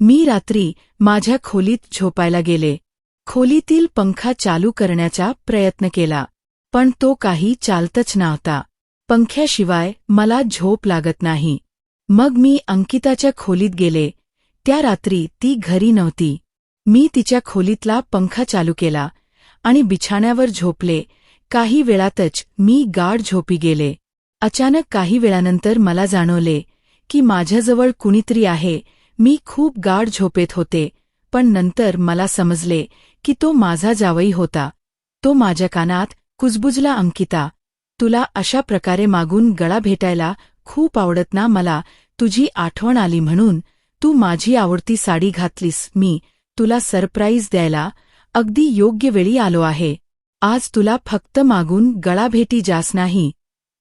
मी रात्री माझ्या खोलीत झोपायला गेले. खोलीतील पंखा चालू करण्याचा प्रयत्न केला पण तो काही चालतच नव्हता. पंख्याशिवाय मला झोप लागत नाही. मग मी अंकिताच्या खोलीत गेले. त्या रात्री ती घरी नव्हती. मी तिच्या खोलीतला पंखा चालू केला आणि बिछाण्यावर झोपले. काही वेळातच मी गाढ झोपी गेले. अचानक काही वेळानंतर मला जाणवले की माझ्याजवळ कुणीतरी आहे मी खूप गाढ झोपेत होते पण नंतर मला समजले की तो माझा जावई होता. तो माझ्या कानात कुजबुजला अंकिता तुला अशा प्रकारे मागून गळा भेटायला खूप आवडत ना मला तुझी आठवण आली म्हणून तू माझी आवडती साडी घातलीस मी तुला सरप्राईज द्यायला अगदी योग्य वेळी आलो आहे. आज तुला फक्त मागून गळा भेटी जास नाही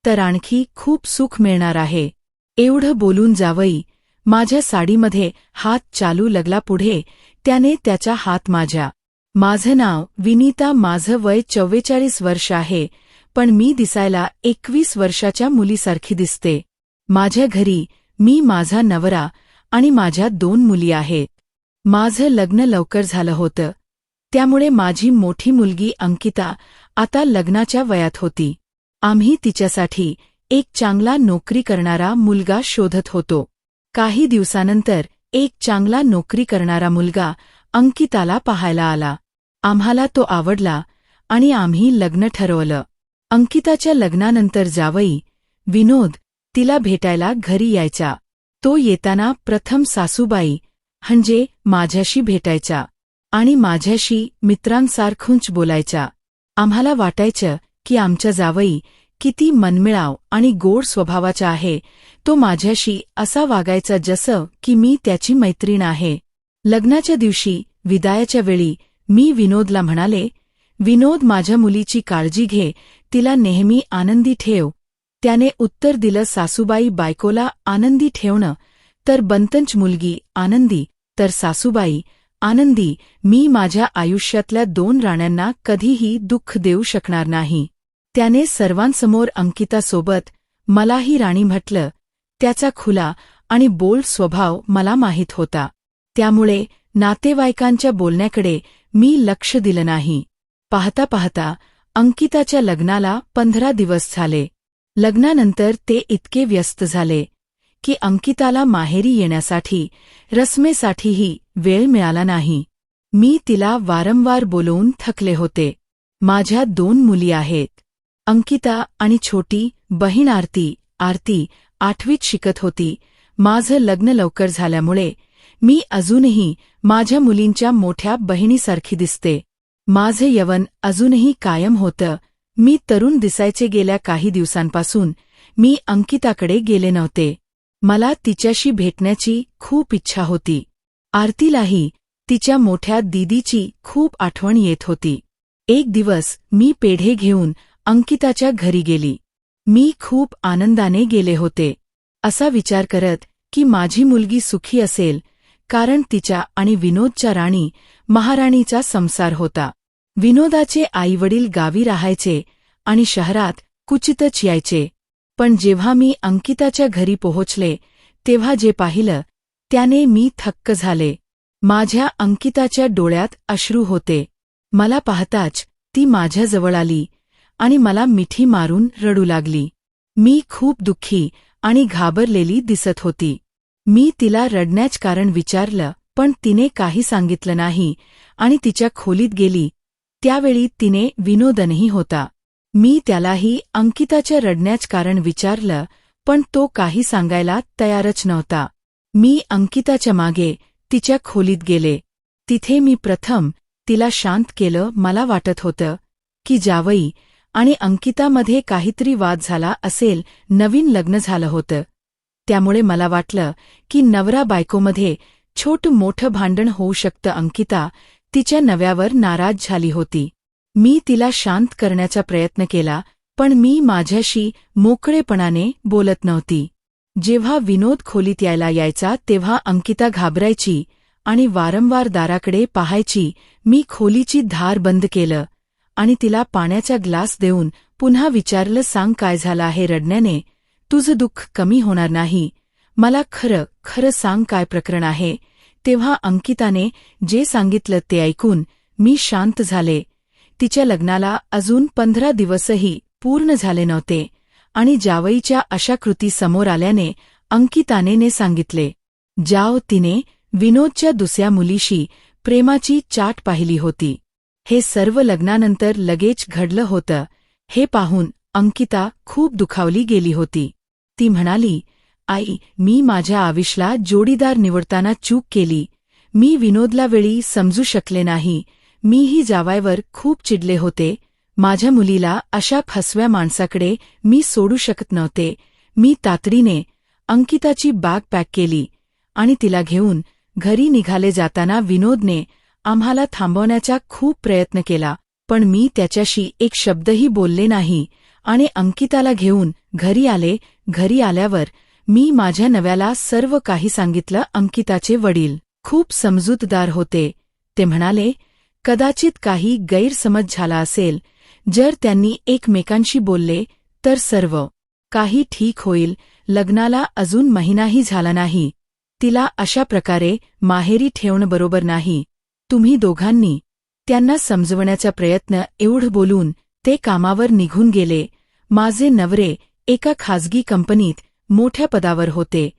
तर आणखी खूप सुख मिळणार आहे. एवढं बोलून जावई माझ्या साडीमध्ये हात चालू लगला पुढे त्याने त्याचा हात माझ्या. माझं नाव विनीता माझं वय चव्वेचाळीस वर्ष आहे पण मी दिसायला एकवीस वर्षाच्या मुलीसारखी दिसते. माझ्या घरी मी माझा नवरा आणि माझ्या दोन मुली आहेत. माझं लग्न लवकर झालं होतं. त्यामुळे माझी मोठी मुलगी अंकिता आता लग्नाच्या वयात होती. आम्ही तिच्यासाठी एक चांगला नोकरी करणारा मुलगा शोधत होतो. काही दिवसानंतर एक चांगला नोकरी करणारा मुलगा अंकिताला पाहायला आला. आम्हाला तो आवडला आणि आम्ही लग्न ठरवलं. अंकिताच्या लग्नानंतर जावई विनोद तिला भेटायला घरी यायचा. तो येताना प्रथम सासूबाई म्हणजे माझ्याशी भेटायचा आणि माझ्याशी मित्रांसारखूंच बोलायचा. आम्हाला वाटायचं की आमच्या जावई किती मनमिळाव आणि गोड स्वभावाचा आहे तो माझ्याशी असा वागायचा जसं की मी त्याची मैत्रीण आहे. लग्नाच्या दिवशी विदायाच्या वेळी मी विनोदला म्हणाले विनोद माझ्या मुलीची काळजी घे तिला नेहमी आनंदी ठेव. त्याने उत्तर दिलं सासूबाई बायकोला आनंदी ठेवणं. तर बंतंच मुलगी आनंदी तर सासूबाई आनंदी. मी माझ्या आयुष्यातल्या दोन राण्यांना कधीही दुःख देऊ शकणार नाही. त्याने सर्वांसमोर अंकितासोबत मलाही राणी म्हटलं त्याचा खुला आणि बोल्ड स्वभाव मला माहीत होता. त्यामुळे नातेवाईकांच्या बोलण्याकडे मी लक्ष दिलं नाही. पाहता पाहता अंकिताच्या लग्नाला पंधरा दिवस झाले. लग्नानंतर ते इतके व्यस्त झाले की अंकिताला माहेरी येण्यासाठी रस्मेसाठीही वेळ मिळाला नाही. मी तिला वारंवार बोलवून थकले होते. माझ्या दोन मुली आहेत. अंकिता आणि छोटी बहीण आरती आरती आठवीत शिकत होती. माझं लग्न लवकर झाल्यामुळे मी अजूनही माझ्या मुलींच्या मोठ्या बहिणीसारखी दिसते. माझे यवन अजूनही कायम होतं. मी तरुण दिसायचे गेल्या काही दिवसांपासून मी अंकिताकडे गेले नव्हते. मला तिच्याशी भेटण्याची खूप इच्छा होती. आरतीलाही तिच्या मोठ्या दीदीची खूप आठवण येत होती. एक दिवस मी पेढे घेऊन अंकिताच्या घरी गेली. मी खूप आनंदाने गेले होते. असा विचार करत की माझी मुलगी सुखी असेल कारण तिच्या आणि विनोदच्या राणी महाराणीचा संसार होता. विनोदाचे आईवडील गावी राहायचे आणि शहरात कुचितच यायचे. पण जेव्हा मी अंकिताच्या घरी पोहोचले तेव्हा जे पाहिलं त्याने मी थक्क झाले. माझ्या अंकिताच्या डोळ्यात अश्रू होते. मला पाहताच ती माझ्याजवळ आली. आणि मला मिठी मारून रडू लागली. मी खूप दुःखी आणि घाबरलेली दिसत होती. मी तिला रडण्याच कारण विचारलं पण तिने काही सांगितलं नाही आणि तिच्या खोलीत गेली. त्यावेळी तिने विनोदनही होता. मी त्यालाही अंकिताच्या रडण्याच कारण विचारलं पण तो काही सांगायला तयारच नव्हता. मी अंकिताच्या मागे तिच्या खोलीत गेले. तिथे मी प्रथम तिला शांत केलं मला वाटत होतं की जावई आणि अंकितामध्ये काहीतरी वाद झाला असेल नवीन लग्न झालं होतं. त्यामुळे मला वाटलं की नवरा बायकोमध्ये छोटं मोठं भांडण होऊ शकतं अंकिता तिच्या नव्यावर नाराज झाली होती. मी तिला शांत करण्याचा प्रयत्न केला पण मी माझ्याशी मोकळेपणाने बोलत नव्हती. जेव्हा विनोद खोलीत यायला यायचा तेव्हा अंकिता घाबरायची आणि वारंवार दाराकडे पाहायची मी खोलीची धार बंद केलं. आणि तिला पाण्याचा ग्लास देऊन पुन्हा विचारलं सांग काय झालं आहे रडण्याने? तुझं दुःख कमी होणार नाही. मला खरं खरं सांग काय प्रकरण आहे. तेव्हा अंकिताने जे सांगितलं ते ऐकून मी शांत झाले. तिच्या लग्नाला अजून पंधरा दिवसही पूर्ण झाले नव्हते आणि जावईच्या अशा कृती समोर आल्याने अंकितानेने सांगितले जाव तिने विनोदच्या दुसऱ्या मुलीशी प्रेमाची चाट पाहिली होती. हे सर्व लग्नानंतर लगेच घडलं होतं. हे पाहून अंकिता खूप दुखावली गेली होती. ती म्हणाली आई मी माझ्या आविषला जोडीदार निवडताना चूक केली. मी विनोदला वेळी समजू शकले नाही. मीही जावायवर खूप चिडले होते. माझ्या मुलीला अशा फसव्या माणसाकडे मी सोडू शकत नव्हते. मी तातडीने अंकिताची बॅग पॅक केली आणि तिला घेऊन घरी निघाले जाताना विनोदने आम्हाला थांबवण्याचा खूप प्रयत्न केला पण मी त्याच्याशी एक शब्दही बोलले नाही आणि अंकिताला घेऊन घरी आले. घरी आल्यावर मी माझ्या नव्याला सर्व काही सांगितलं अंकिताचे वडील. खूप समजूतदार होते. ते म्हणाले कदाचित काही गैरसमज झाला असेल. जर त्यांनी एकमेकांशी बोलले तर सर्व काही ठीक होईल. लग्नाला अजून महिनाही झाला नाही. तिला अशा प्रकारे माहेरी ठेवणं बरोबर नाही. तुम्ही दोघांनी त्यांना समजवण्याचा प्रयत्न एवढं बोलून ते कामावर निघून गेले. माझे नवरे एका खाजगी कंपनीत मोठ्या पदावर होते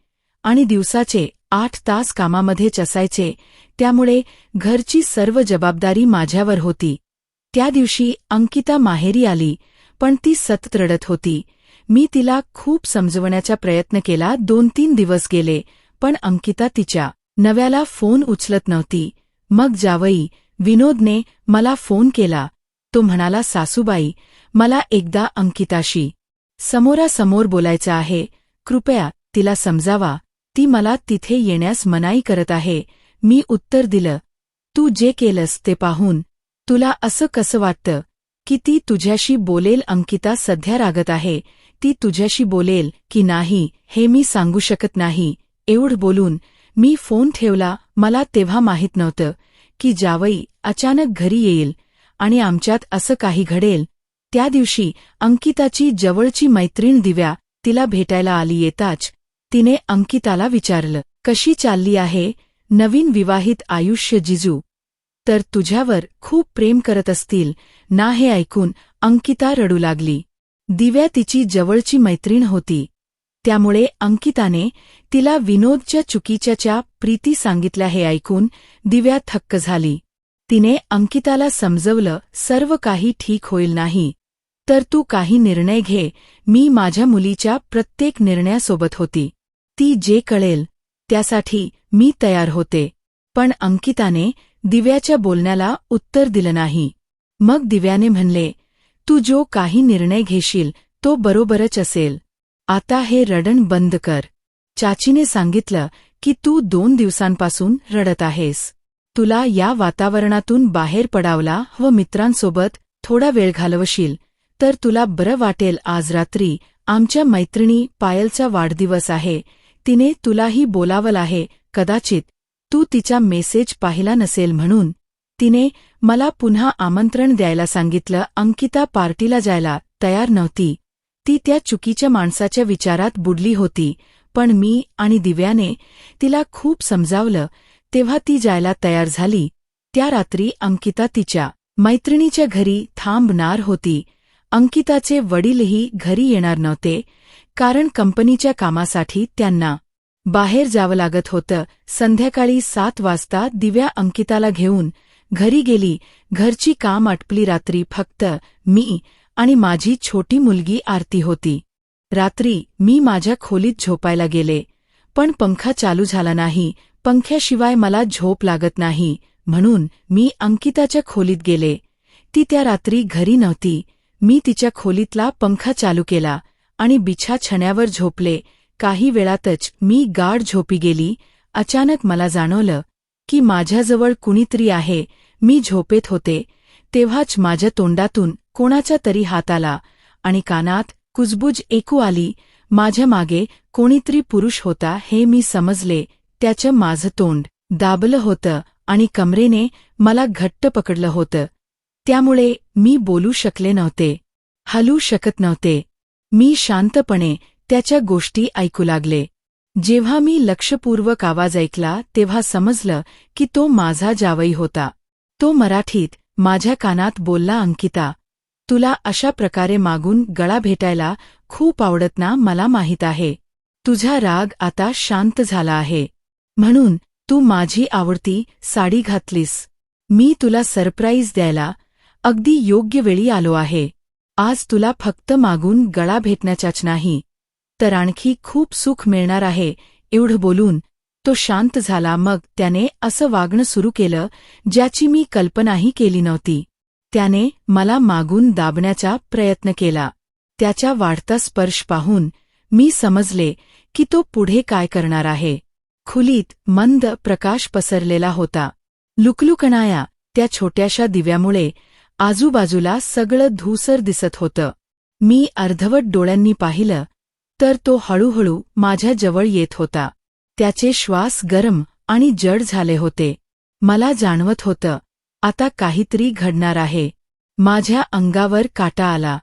आणि दिवसाचे आठ तास कामामध्येच असायचे त्यामुळे घरची सर्व जबाबदारी माझ्यावर होती. त्या दिवशी अंकिता माहेरी आली पण ती सतत रडत होती. मी तिला खूप समजवण्याचा प्रयत्न केला. दोन तीन दिवस गेले पण अंकिता तिच्या नव्याला फोन उचलत नव्हती. मग जावई विनोदने मला फोन केला. तो म्हणाला सासूबाई मला एकदा अंकिताशी समोरासमोर बोलायचं आहे. कृपया तिला समजावा. ती मला तिथे येण्यास मनाई करत आहे. मी उत्तर दिलं तू जे केलंस ते पाहून तुला असं कसं वाटतं की ती तुझ्याशी बोलेल अंकिता सध्या रागत आहे? ती तुझ्याशी बोलेल की नाही हे मी सांगू शकत नाही. एवढं बोलून मी फोन ठेवला मला तेव्हा माहीत नव्हतं की जावई अचानक घरी येईल आणि आमच्यात असं काही घडेल. त्या दिवशी अंकिताची जवळची मैत्रीण दिव्या तिला भेटायला आली येताच तिने अंकिताला विचारलं कशी चालली आहे नवीन विवाहित आयुष्य जिजू? तर तुझ्यावर खूप प्रेम करत असतील ना हे ऐकून अंकिता रडू लागली. दिव्या तिची जवळची मैत्रीण होती. त्यामुळे अंकिताने तिला विनोदच्या चुकीच्याच्या प्रीती सांगितल्या हे ऐकून दिव्या थक्क झाली. तिने अंकिताला समजवलं सर्व काही ठीक होईल नाही. तर तू काही निर्णय घे. मी माझ्या मुलीच्या प्रत्येक निर्णयासोबत होती. ती जे कळेल त्यासाठी मी तयार होते. पण अंकिताने दिव्याच्या बोलण्याला उत्तर दिलं नाही. मग दिव्याने म्हणले तू जो काही निर्णय घेशील तो बरोबरच असेल. आता हे रडण बंद कर. चाचीने सांगितलं की तू दोन दिवसांपासून रडत आहेस. तुला या वातावरणातून बाहेर पडावला व मित्रांसोबत थोडा वेळ घालवशील तर तुला बरं वाटेल आज रात्री आमच्या मैत्रिणी पायलचा वाढदिवस आहे. तिने तुलाही बोलावल आहे कदाचित तू तिचा मेसेज पाहिला नसेल म्हणून. तिने मला पुन्हा आमंत्रण द्यायला सांगितलं अंकिता पार्टीला जायला तयार नव्हती. ती त्या चुकीच्या माणसाच्या विचारात बुडली होती पण मी आणि दिव्याने तिला खूप समजावलं तेव्हा ती जायला तयार झाली. त्या रात्री अंकिता तिच्या मैत्रिणीच्या घरी थांबणार होती. अंकिताचे वडीलही घरी येणार नव्हते कारण कंपनीच्या कामासाठी त्यांना बाहेर जावं लागत होतं. संध्याकाळी सात वाजता दिव्या अंकिताला घेऊन घरी गेली. घरची काम आटपली रात्री फक्त मी आणि माझी छोटी मुलगी आरती होती. रात्री मी माझ्या खोलीत झोपायला गेले पण पंखा चालू झाला नाही पंख्याशिवाय मला झोप लागत नाही म्हणून मी अंकिताच्या खोलीत गेले. ती त्या रात्री घरी नव्हती. मी तिच्या खोलीतला पंखा चालू केला आणि बिछा छण्यावर झोपले. काही वेळातच मी गाढ झोपी गेली. अचानक मला जाणवलं की माझ्याजवळ कुणीतरी आहे. मी झोपेत होते. तेव्हाच माझ्या तोंडातून कोणाच्या तरी हाताला आणि कानात कुजबुज एकू आली माझ्या मागे कोणीतरी पुरुष होता हे मी समजले त्याचं माझं तोंड दाबलं होतं आणि कमरेने मला घट्ट पकडलं होतं. त्यामुळे मी बोलू शकले नव्हते हलू शकत नव्हते. मी शांतपणे त्याच्या गोष्टी ऐकू लागले. जेव्हा मी लक्षपूर्वक आवाज ऐकला तेव्हा समजलं की तो माझा जावई होता. तो मराठीत माझ्या कानात बोलला अंकिता तुला अशा प्रकारे मागून गळा भेटायला खूप आवडत ना मला माहीत आहे. तुझा राग आता शांत झाला आहे. म्हणून तू माझी आवडती साडी घातलीस. मी तुला सरप्राईज द्यायला अगदी योग्य वेळी आलो आहे. आज तुला फक्त मागून गळा भेटण्याच्याच नाही. तर आणखी खूप सुख मिळणार आहे एवढं बोलून तो शांत झाला. मग त्याने असं वागणं सुरू केलं ज्याची मी कल्पनाही केली नव्हती. त्याने मला मागून दाबण्याचा प्रयत्न केला. त्याच्या वाढता स्पर्श पाहून मी समजले की तो पुढे काय करणार आहे. खुलीत मंद प्रकाश पसरलेला होता. लुकलुकणाया त्या छोट्याशा दिव्यामुळे आजूबाजूला सगळं धूसर दिसत होतं. मी अर्धवट डोळ्यांनी पाहिलं तर तो हळूहळू माझ्या जवळ येत होता. त्याचे श्वास गरम आणि जड झाले होते. मला जाणवत होतं आता काहीतरी घडणार आहे. माझ्या अंगावर काटा आला.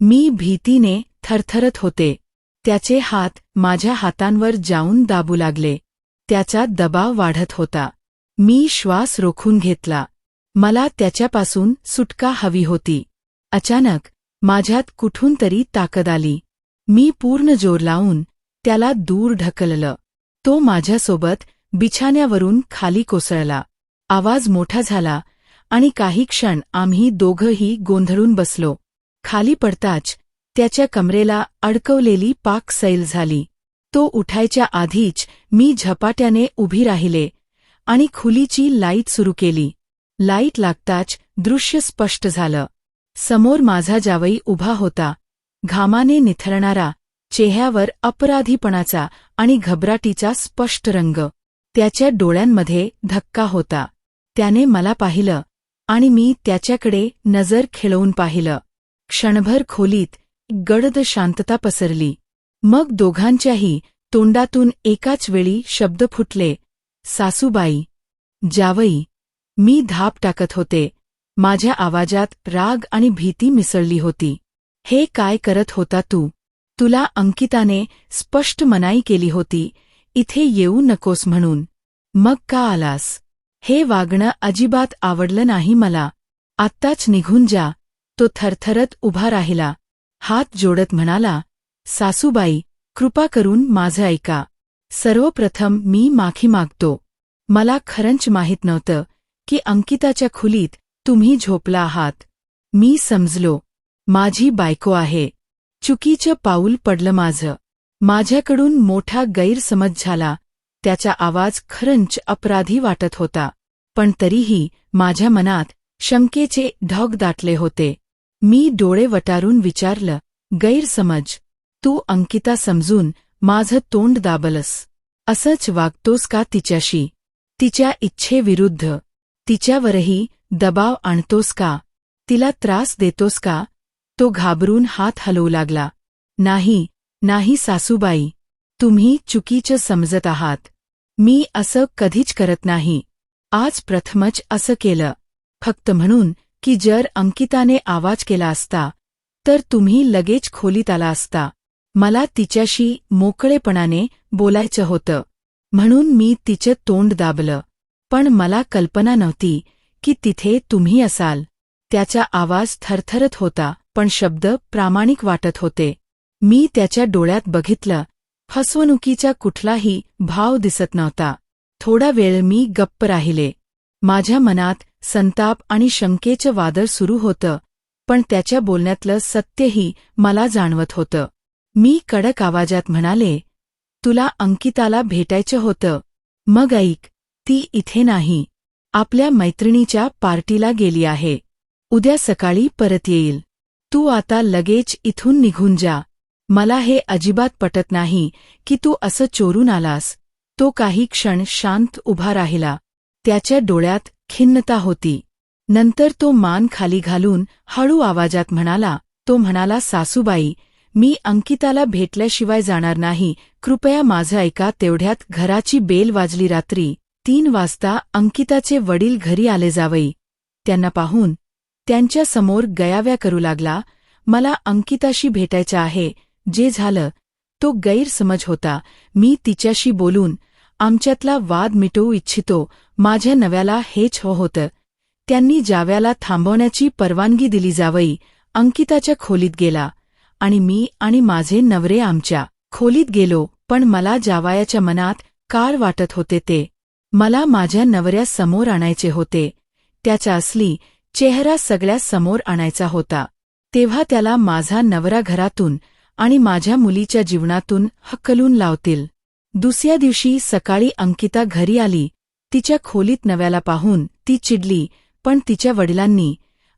मी भीतीने थरथरत होते. त्याचे हात माझ्या हातांवर जाऊन दाबू लागले. त्याचा दबाव वाढत होता. मी श्वास रोखून घेतला. मला त्याच्यापासून सुटका हवी होती. अचानक माझ्यात कुठून तरी ताकद आली. मी पूर्ण जोर लावून त्याला दूर ढकललं. तो माझ्यासोबत बिछाण्यावरून खाली कोसळला. आवाज मोठा झाला. आणि काही क्षण आम्ही दोघंही गोंधळून बसलो. खाली पडताच त्याच्या कमरेला अडकवलेली पाक सैल झाली. तो उठायच्या आधीच मी झपाट्याने उभी राहिले आणि खुलीची लाइट सुरू केली. लाइट लागताच दृश्य स्पष्ट झालं. समोर माझा जावई उभा होता. घामाने निथरणारा चेह्यावर अपराधीपणाचा आणि घबराटीचा स्पष्ट रंग. त्याच्या डोळ्यांमध्ये धक्का होता. त्याने मला पाहिलं. आणि मी त्याच्याकडे नजर खेळवून पाहिलं. क्षणभर खोलीत गडद शांतता पसरली. मग दोघांच्याही तोंडातून एकाच वेळी शब्द फुटले सासूबाई जावई मी धाप टाकत होते. माझ्या आवाजात राग आणि भीती मिसळली होती. हे काय करत होता तू? तुला अंकिताने स्पष्ट मनाई केली होती इथे येऊ नकोस म्हणून. मग का आलास? हे वागणं अजिबात आवडलं नाही मला. आत्ताच निघून जा. तो थरथरत उभा राहिला. हात जोडत म्हणाला सासूबाई कृपा करून माझं ऐका. सर्वप्रथम मी माफी मागतो. मला खरंच माहीत नव्हतं की अंकिताच्या खुलीत तुम्ही झोपला आहात. मी समजलो. माझी बायको आहे. चुकीचं पाऊल पडलं माझं. माझ्याकडून मोठा गैरसमज झाला. त्याचा आवाज खरंच अपराधी वाटत होता. पण तरीही माझ्या मनात शंकेचे ढग दाटले होते. मी डोळे वटारून विचारलं गैरसमज. तू अंकिता समजून माझं तोंड दाबलस. असंच वागतोस का तिच्याशी? तिच्या इच्छेविरुद्ध. तिच्यावरही दबाव आणतोस का? तिला त्रास देतोस का? तो घाबरून हात हलवू लागला. नाही नाही सासूबाई. तुम्ही चुकीचं समजत आहात. मी असं कधीच करत नाही. आज प्रथमच असं केलं. फक्त म्हणून की जर अंकिताने आवाज केला असता तर तुम्ही लगेच खोलीत आला असता. मला तिच्याशी मोकळेपणाने बोलायचं होतं. म्हणून मी तिचं तोंड दाबलं. पण मला कल्पना नव्हती की तिथे तुम्ही असाल. त्याचा आवाज थरथरत होता पण शब्द प्रामाणिक वाटत होते. मी त्याच्या डोळ्यात बघितलं फसवणुकीचा कुठलाही भाव दिसत नव्हता. थोडा वेळ मी गप्प राहिले. माझ्या मनात संताप आणि शंकेचं वादळ सुरू होतं पण त्याच्या बोलण्यातलं सत्यही मला जाणवत होतं. मी कडक आवाजात म्हणाले तुला अंकिताला भेटायचं होतं. मग ऐक ती इथे नाही. आपल्या मैत्रिणीच्या पार्टीला गेली आहे. उद्या सकाळी परत येईल. तू आता लगेच इथून निघून जा. मला हे अजिबात पटत नाही की तू असं चोरून आलास. तो काही क्षण शांत उभा राहिला. त्याच्या डोळ्यात खिन्नता होती. नंतर तो मान खाली घालून हळू आवाजात म्हणाला तो म्हणाला सासूबाई मी अंकिताला भेटल्याशिवाय जाणार नाही. कृपया माझं ऐका तेवढ्यात घराची बेल वाजली रात्री. तीन वाजता अंकिताचे वडील घरी आले जावई. त्यांना पाहून त्यांच्यासमोर गयाव्या करू लागला. मला अंकिताशी भेटायचं आहे. जे झालं तो गैरसमज होता. मी तिच्याशी बोलून आमच्यातला वाद मिटवू इच्छितो. माझ्या नव्याला हेच हो होतं. त्यांनी जाव्याला थांबवण्याची परवानगी दिली जावई. अंकिताच्या खोलीत गेला. आणि मी आणि माझे नवरे आमच्या खोलीत गेलो पण मला जावायाच्या मनात कार वाटत होते ते. मला माझ्या नवऱ्या समोर आणायचे होते. त्याचा असली चेहरा सगळ्या समोर आणायचा होता. तेव्हा त्याला माझा नवरा घरातून आणि माझ्या मुलीच्या जीवनातून हक्कलून लावतील. दुसऱ्या दिवशी सकाळी अंकिता घरी आली. तिच्या खोलीत नव्याला पाहून ती चिडली पण तिच्या वडिलांनी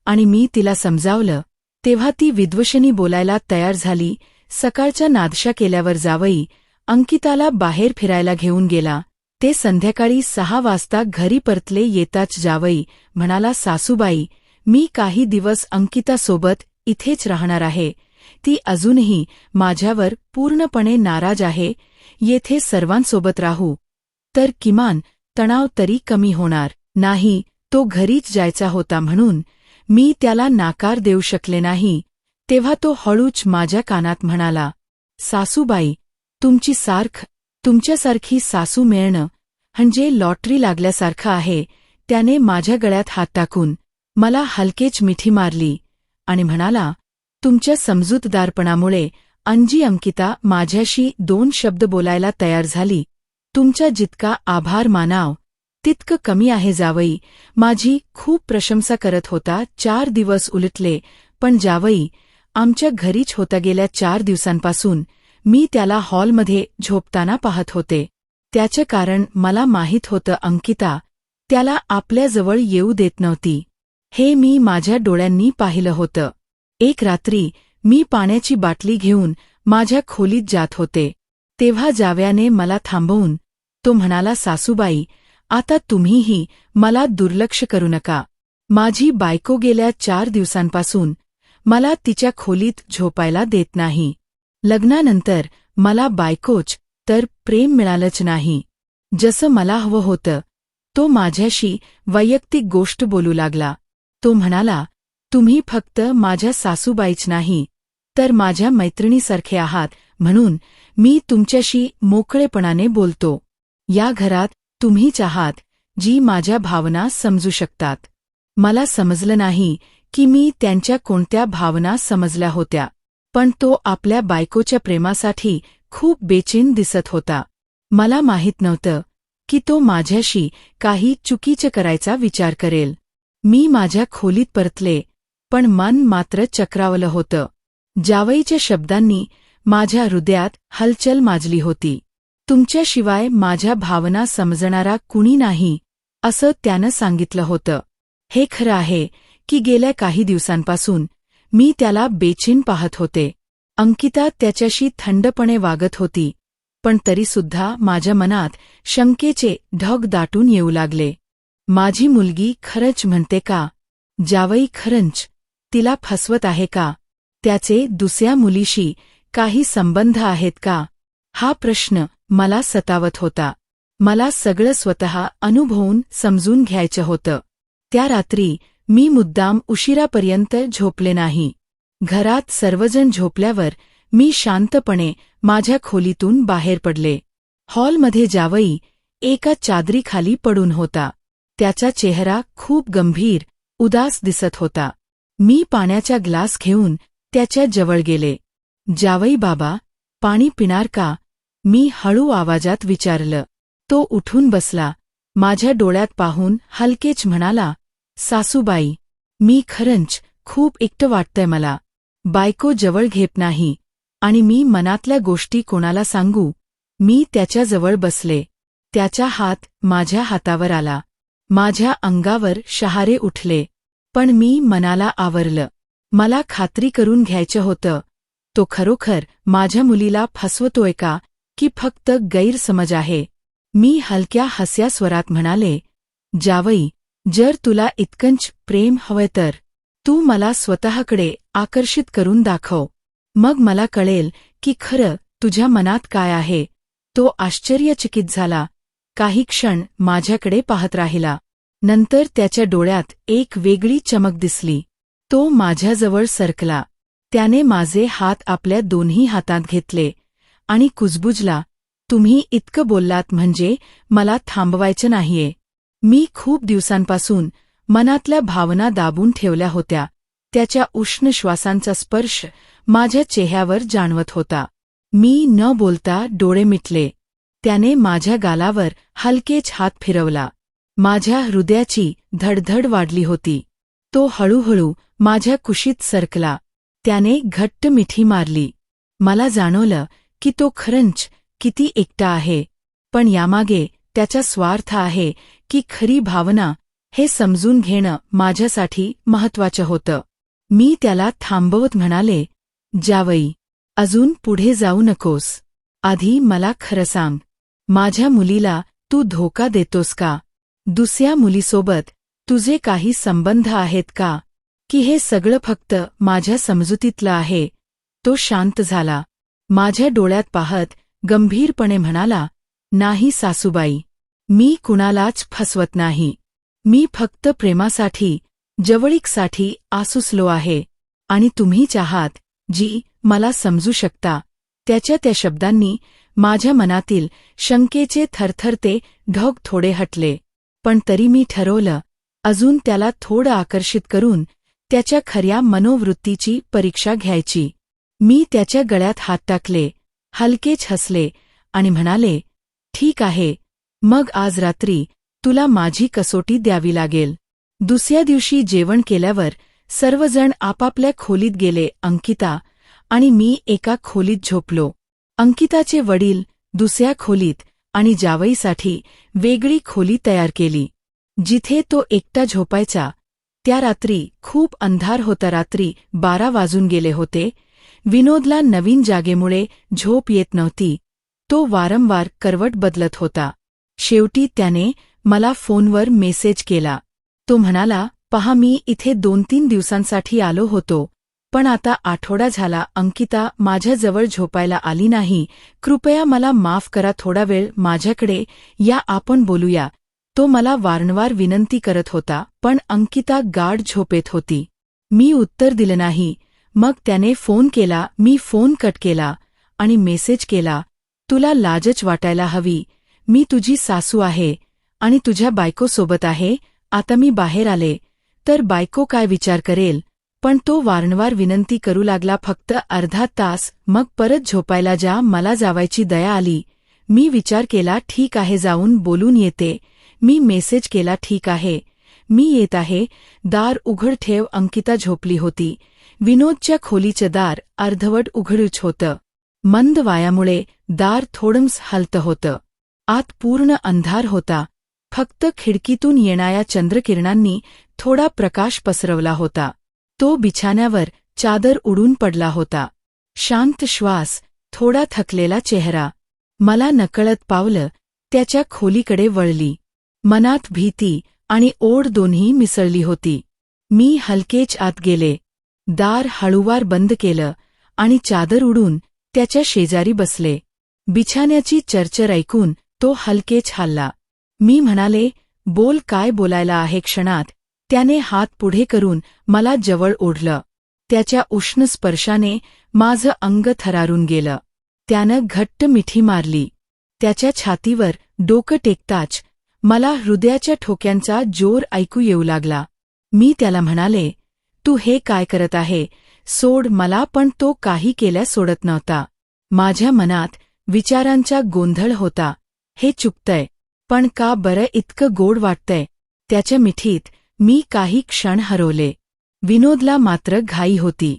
आणि मी तिला समजावलं. तेव्हा ती विद्वशनी बोलायला तयार झाली. सकाळच्या नादशा केल्यावर जावई अंकिताला बाहेर फिरायला घेऊन गेला. ते संध्याकाळी सहा वाजता घरी परतले येताच जावई म्हणाला सासूबाई मी काही दिवस अंकितासोबत इथेच राहणार आहे. ती अजूनही माझ्यावर पूर्णपणे नाराज आहे. येथे सर्वांसोबत राहू. तर किमान तणाव तरी कमी होणार. नाही तो घरीच जायचा होता म्हणून मी त्याला नाकार देऊ शकले नाही. तेव्हा तो हळूच माझ्या कानात म्हणाला सासूबाई तुमची सारख तुमच्यासारखी सासू मिळणं म्हणजे लॉटरी लागल्यासारखं आहे. त्याने माझ्या गळ्यात हात टाकून मला हलकेच मिठी मारली आणि म्हणाला तुमच्या समजूतदारपणामुळे अंजी अंकिता माझ्याशी दोन शब्द बोलायला तयार झाली. तुमचा जितका आभार मानाव तितकं कमी आहे जावई. माझी खूप प्रशंसा करत होता चार दिवस उलटले पण जावई आमच्या घरीच होता गेल्या चार दिवसांपासून. मी त्याला हॉलमध्ये झोपताना पाहत होते. त्याचं कारण मला माहीत होतं अंकिता त्याला आपल्याजवळ येऊ देत नव्हती. हे मी माझ्या डोळ्यांनी पाहिलं होतं. एक रात्री मी पाण्याची बाटली घेऊन माझ्या खोलीत जात होते. तेव्हा जाव्याने मला थांबवून तो म्हणाला सासूबाई आता तुम्हीही मला दुर्लक्ष करू नका. माझी बायको गेल्या चार दिवसांपासून मला तिच्या खोलीत झोपायला देत नाही. लग्नानंतर मला बायकोच तर प्रेम मिळालंच नाही. जसं मला हवं होतं. तो माझ्याशी वैयक्तिक गोष्ट बोलू लागला. तो म्हणाला तुम्ही फक्त माझ्या सासूबाईच नाही तर माझ्या मैत्रिणीसारखे आहात म्हणून मी तुमच्याशी मोकळेपणाने बोलतो. या घरात तुम्हीच आहात जी माझ्या भावना समजू शकतात. मला समजलं नाही की मी त्यांच्या कोणत्या भावना समजल्या होत्या पण तो आपल्या बायकोच्या प्रेमासाठी खूप बेचैन दिसत होता. मला माहीत नव्हतं की तो माझ्याशी काही चुकीचं करायचा विचार करेल. मी माझ्या खोलीत परतले पण मन मात्र चक्रावलं होतं. जावईच्या शब्दांनी माझ्या हृदयात हलचल माजली होती. तुमच्याशिवाय माझ्या भावना समजणारा कुणी नाही असं त्यानं सांगितलं होतं. हे खरं आहे की गेल्या काही दिवसांपासून मी त्याला बेचीन पाहत होते. अंकिता त्याच्याशी थंडपणे वागत होती पण तरीसुद्धा माझ्या मनात शंकेचे ढग दाटून येऊ लागले. माझी मुलगी खरंच म्हणते का जावई खरंच तिला फसवत आहे का? त्याचे दुसऱ्या मुलीशी काही संबंध आहेत का? हा प्रश्न मला सतावत होता. मला सगळं स्वतः अनुभवून समजून घ्यायचं होतं. त्या रात्री मी मुद्दाम उशिरापर्यंत झोपले नाही. घरात सर्वजण झोपल्यावर मी शांतपणे माझ्या खोलीतून बाहेर पडले. हॉलमध्ये जावई एका चादरीखाली पडून होता. त्याचा चेहरा खूप गंभीर उदास दिसत होता. मी पाण्याचा ग्लास घेऊन त्याच्याजवळ गेले. जावई बाबा पाणी पिणार का? मी हळू आवाजात विचारलं. तो उठून बसला. माझ्या डोळ्यात पाहून हलकेच म्हणाला सासूबाई मी खरंच खूप एकटं वाटतंय मला. बायको जवळ घेत नाही. आणि मी मनातल्या गोष्टी कोणाला सांगू? मी त्याच्याजवळ बसले. त्याचा हात माझ्या हातावर आला. माझ्या अंगावर शहारे उठले. पण मी मनाला आवरलं. मला खात्री करून घ्यायचं होतं. तो खरोखर माझ्या मुलीला फसवतोय का की फक्त गैरसमज आहे? मी हलक्या हस्या स्वरात म्हणाले जावई जर तुला इतकंच प्रेम हवंय तर तू मला स्वतःकडे आकर्षित करून दाखव. मग मला कळेल की खरं तुझ्या मनात काय आहे. तो आश्चर्यचकित झाला. काही क्षण माझ्याकडे पाहत राहिला. नंतर त्याच्या डोळ्यात एक वेगळी चमक दिसली. तो माझ्याजवळ सरकला. त्याने माझे हात आपल्या दोन्ही हातात घेतले आणि कुजबुजला तुम्ही इतकं बोललात म्हणजे मला थांबवायचं नाहीये. मी खूप दिवसांपासून मनातल्या भावना दाबून ठेवल्या होत्या. त्याच्या उष्ण श्वासांचा स्पर्श माझ्या चेहऱ्यावर जाणवत होता. मी न बोलता डोळे मिटले. त्याने माझ्या गालावर हलकेच हात फिरवला. माझ्या हृदयाची धडधड वाढली होती. तो हळूहळू माझ्या कुशीत सरकला. त्याने घट्ट मिठी मारली. मला जाणवलं की तो खरंच किती एकटा आहे. पण यामागे त्याचा स्वार्थ आहे की खरी भावना हे समजून घेणं माझ्यासाठी महत्वाचं होतं. मी त्याला थांबवत म्हणाले जावई अजून पुढे जाऊ नकोस. आधी मला खरं सांग. माझ्या मुलीला तू धोका देतोस का? दुसऱ्या मुलीसोबत तुझे काही संबंध आहेत का? की हे सगळं फक्त माझ्या समजुतीतलं आहे. तो शांत झाला. माझ्या डोळ्यात पाहत गंभीरपणे म्हणाला नाही सासूबाई मी कुणालाच फसवत नाही. मी फक्त प्रेमासाठी जवळीकसाठी आसुसलो आहे. आणि तुम्हीच आहात जी मला समजू शकता. त्याच्या त्या शब्दांनी माझ्या मनातील शंकेचे थरथरते ढग थोडे हटले. पण तरी मी ठरवलं अजून त्याला थोडं आकर्षित करून त्याच्या खऱ्या मनोवृत्तीची परीक्षा घ्यायची. मी त्याच्या गळ्यात हात टाकले हलकेच हसले आणि म्हणाले ठीक आहे मग आज रात्री तुला माझी कसोटी द्यावी लागेल. दुसऱ्या दिवशी जेवण केल्यावर सर्वजण आपापल्या खोलीत गेले अंकिता आणि मी एका खोलीत झोपलो. अंकिताचे वडील दुसऱ्या खोलीत आणि जावईसाठी वेगळी खोली तयार केली. जिथे तो एकटा झोपायचा. त्या रात्री खूप अंधार होता. रात्री बारा वाजून गेले होते. विनोदला नवीन जागेमुळे झोप येत नव्हती. तो वारंवार करवट बदलत होता. शेवटी त्याने मला फोनवर मेसेज केला. तो म्हणाला पहा मी इथे दोन तीन दिवसांसाठी आलो होतो. पण आता आठवडा झाला अंकिता माझ्याजवळ झोपायला आली नाही. कृपया मला माफ करा थोडा वेळ माझ्याकडे या आपण बोलूया. तो मला वारंवार विनंती करत होता पण अंकिता गाढ झोपेत होती. मी उत्तर दिलं नाही. मग त्याने फोन केला मी फोन कट केला आणि मेसेज केला तुला लाजच वाटायला हवी. मी तुझी सासू आहे आणि तुझ्या बायकोसोबत आहे. आता मी बाहेर आले. तर बायको काय विचार करेल? पण तो वारंवार विनंती करू लागला फक्त अर्धा तास. मग परत झोपायला जा मला जावायची दया आली. मी विचार केला ठीक आहे जाऊन बोलून येते. मी मेसेज केला ठीक आहे. मी येत आहे. दार उघड ठेव अंकिता झोपली होती. विनोदच्या खोलीचं दार अर्धवट उघडूच होतं. मंद वायामुळे दार थोडंस हलतं होतं. आत पूर्ण अंधार होता. फक्त खिडकीतून येणाऱ्या चंद्रकिरणांनी थोडा प्रकाश पसरवला होता. तो बिछाण्यावर चादर उडून पडला होता. शांत श्वास थोडा थकलेला चेहरा. मला नकळत पावलं त्याच्या खोलीकडे वळली. मनात भीती आणि ओढ दोन्ही मिसळली होती. मी हलकेच आत गेले. दार हळूवार बंद केलं आणि चादर उडून त्याच्या शेजारी बसले. बिछाण्याची चर्चर ऐकून तो हलकेच हल्ला. मी म्हणाले बोल काय बोलायला आहे क्षणात? त्याने हात पुढे करून मला जवळ ओढलं. त्याच्या उष्ण स्पर्शाने माझं अंग थरारून गेलं. त्यानं घट्ट मिठी मारली. त्याच्या छातीवर डोकं टेकताच मला हृदयाच्या ठोक्यांचा जोर ऐकू येऊ लागला. मी त्याला म्हणाले तू हे काय करत आहे? सोड मला पण तो काही केल्या सोडत नव्हता. माझ्या मनात विचारांचा गोंधळ होता. हे चुकतंय पण का बरं इतकं गोड वाटतंय? त्याच्या मिठीत मी काही क्षण हरवले. विनोदला मात्र घाई होती.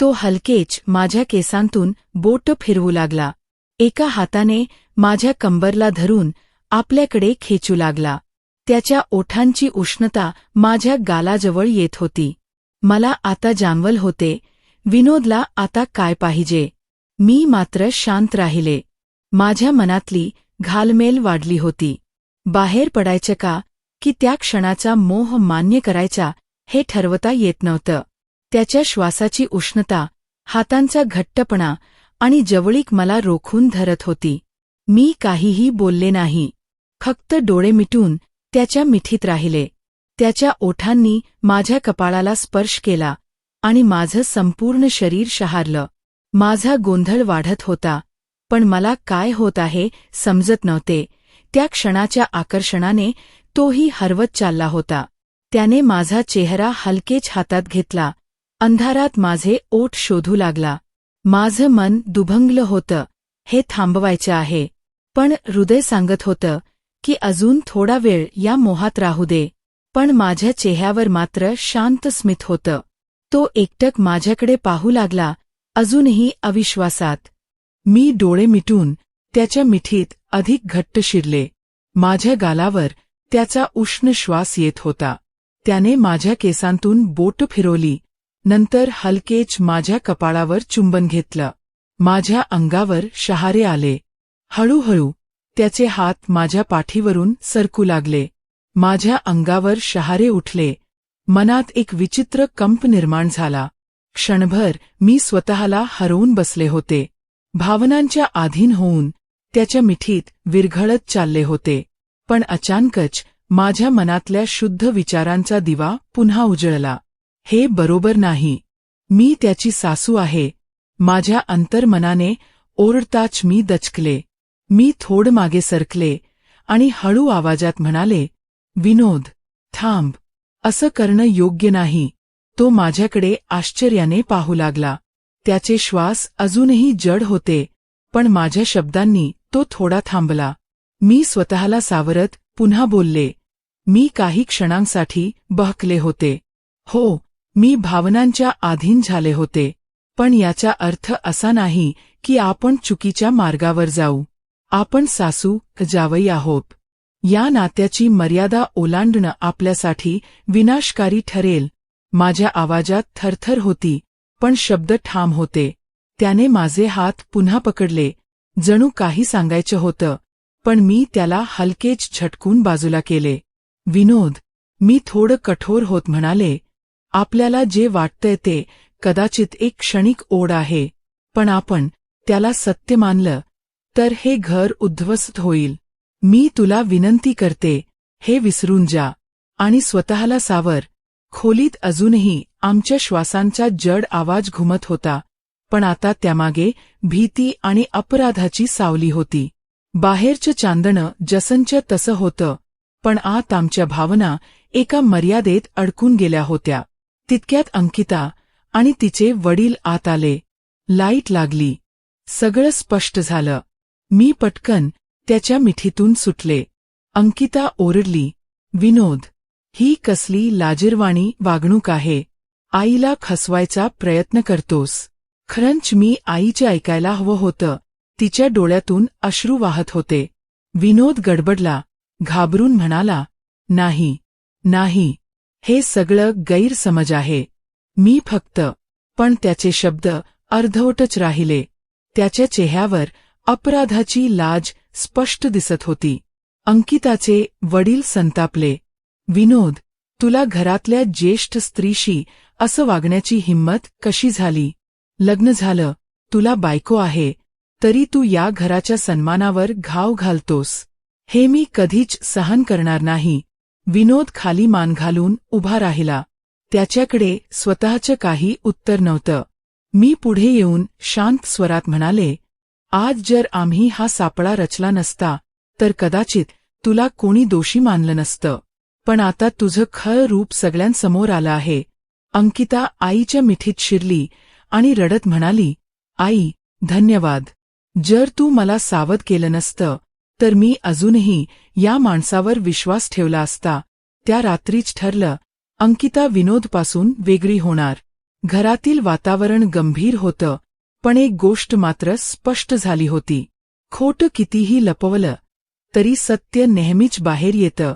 तो हलकेच माझ्या केसांतून बोट फिरवू लागला. एका हाताने माझ्या कंबरला धरून आपल्याकडे खेचू लागला. त्याच्या ओठांची उष्णता माझ्या गालाजवळ येत होती. मला आता जाणवल होते विनोदला आता काय पाहिजे? मी मात्र शांत राहिले. माझ्या मनातली घालमेल वाढली होती. बाहेर पडायचं का? की त्या क्षणाचा मोह मान्य करायचा हे ठरवता येत नव्हतं. त्याच्या श्वासाची उष्णता हातांचा घट्टपणा आणि जवळीक मला रोखून धरत होती. मी काहीही बोलले नाही. फक्त डोळे मिटून त्याच्या मिठीत राहिले. त्याच्या ओठांनी माझ्या कपाळाला स्पर्श केला आणि माझं संपूर्ण शरीर शहारलं. माझा गोंधळ वाढत होता पण मला काय होत आहे समजत नव्हते. त्या क्षणाच्या आकर्षणाने तोही हरवत चालला होता. त्याने माझा चेहरा हलकेच हातात घेतला. अंधारात माझे ओठ शोधू लागला. माझं मन दुभंगलं होतं. हे थांबवायचं आहे. पण हृदय सांगत होतं की अजून थोडा वेळ या मोहात राहू दे. पण माझ्या चेहऱ्यावर मात्र शांत स्मित होतं. तो एकटक माझ्याकडे पाहू लागला. अजूनही अविश्वासात. मी डोळे मिटून त्याच्या मिठीत अधिक घट्ट शिरले. माझ्या गालावर त्याचा उष्ण श्वास येत होता. त्याने माझ्या केसांतून बोट फिरवली. नंतर हलकेच माझ्या कपाळावर चुंबन घेतलं. माझ्या अंगावर शहारे आले. हळूहळू त्याचे हात माझ्या पाठीवरून सरकू लागले. माझ्या अंगावर शहारे उठले. मनात एक विचित्र कंप निर्माण झाला. क्षणभर मी स्वतःला हरवून बसले होते. भावनांच्या अधीन होऊन त्याच्या मिठीत विरघळत चालले होते. पण अचानकच माझ्या मनातल्या शुद्ध विचारांचा दिवा पुन्हा उजळला. हे बरोबर नाही. मी त्याची सासू आहे. माझ्या अंतर्मनाने ओरडताच मी दचकले. मी थोड मागे सरकले आणि हळू आवाजात म्हणाले विनोद थांब. असं करणं योग्य नाही. तो माझ्याकडे आश्चर्याने पाहू लागला. त्याचे श्वास अजूनही जड होते पण माझ्या शब्दांनी तो थोडा थांबला. मी स्वतःला सावरत पुन्हा बोलले मी काही क्षणांसाठी बहकले होते. हो मी भावनांच्या आधीन झाले होते पण याचा अर्थ असा नाही की आपण चुकीच्या मार्गावर जाऊ. आपण सासू जावई आहोत. या नात्याची मर्यादा ओलांडणं आपल्यासाठी विनाशकारी ठरेल. माझ्या आवाजात थरथर होती पण शब्द ठाम होते. त्याने माझे हात पुन्हा पकडले. जणू काही सांगायचं होतं. पण मी त्याला हलकेच झटकून बाजूला केले. विनोद मी थोडं कठोर होत म्हणाले आपल्याला जे वाटतंय ते कदाचित एक क्षणिक ओढ आहे पण आपण त्याला सत्य मानलं तर हे घर उद्ध्वस्त होईल. मी तुला विनंती करते हे विसरून जा आणि स्वतःला सावर. खोलीत अजूनही आमच्या श्वासांचा जड आवाज घुमत होता पण आता त्यामागे भीती आणि अपराधाची सावली होती. बाहेरचं चांदणं जसंच्या तसं होतं पण आत आमच्या भावना एका मर्यादेत अडकून गेल्या होत्या. तितक्यात अंकिता आणि तिचे वडील आत आले. लाइट लागली. सगळं स्पष्ट झालं. मी पटकन त्याच्या मिठीतून सुटले. अंकिता ओरडली विनोद ही कसली लाजिरवाणी वागणूक आहे. आईला खसवायचा प्रयत्न करतोस. खरंच मी आईचे ऐकायला हवं होतं. तिच्या डोळ्यातून अश्रू वाहत होते. विनोद गडबडला घाबरून म्हणाला नाही नाही हे सगळं गैरसमज आहे. मी फक्त पण त्याचे शब्द अर्धवटच राहिले. त्याच्या चेहऱ्यावर अपराधाची लाज स्पष्ट दिसत होती. अंकिताचे वडील संतापले. विनोद तुला घरातल्या ज्येष्ठ स्त्रीशी असं वागण्याची हिंमत कशी झाली? लग्न झालं तुला बायको आहे तरी तू या घराच्या सन्मानावर घाव घालतोस. हे मी कधीच सहन करणार नाही. विनोद खाली मान घालून उभा राहिला. त्याच्याकडे स्वतःचं काही उत्तर नव्हतं. मी पुढे येऊन शांत स्वरात म्हणाले आज जर आम्ही हा सापळा रचला नसता तर कदाचित तुला कोणी दोषी मानलं नसतं. पण आता तुझं खळ रूप सगळ्यांसमोर आलं आहे. अंकिता आईच्या मिठीत शिरली आणि रडत म्हणाली आई धन्यवाद. जर तू मला सावध केलं नसतं तर मी अजूनही या माणसावर विश्वास ठेवला असता. त्या रात्रीच ठरलं अंकिता विनोदपासून वेगळी होणार. घरातील वातावरण गंभीर होतं पण एक गोष्ट मात्र स्पष्ट झाली होती. खोटं कितीही लपवलं तरी सत्य नेहमीच बाहेर येतं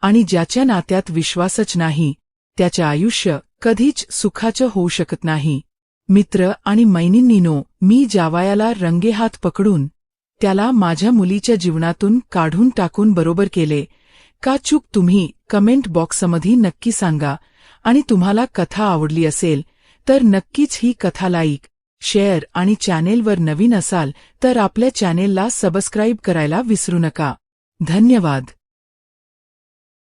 आणि ज्याच्या नात्यात विश्वासच नाही त्याच्या आयुष्य कधीच सुखाचं होऊ शकत नाही. मित्र आणि मैनिन्नीनो मी जावायाला रंगेहात पकडून त्याला माझ्या मुलीच्या जीवनातून काढून टाकून बरोबर केले. का चूक तुम्ही कमेंट बॉक्समध्ये नक्की सांगा आणि तुम्हाला कथा आवडली असेल तर नक्कीच ही कथा लाईक शेअर आणि चॅनेलवर नवीन असाल तर आपल्या चॅनेलला सबस्क्राईब करायला विसरू नका. धन्यवाद.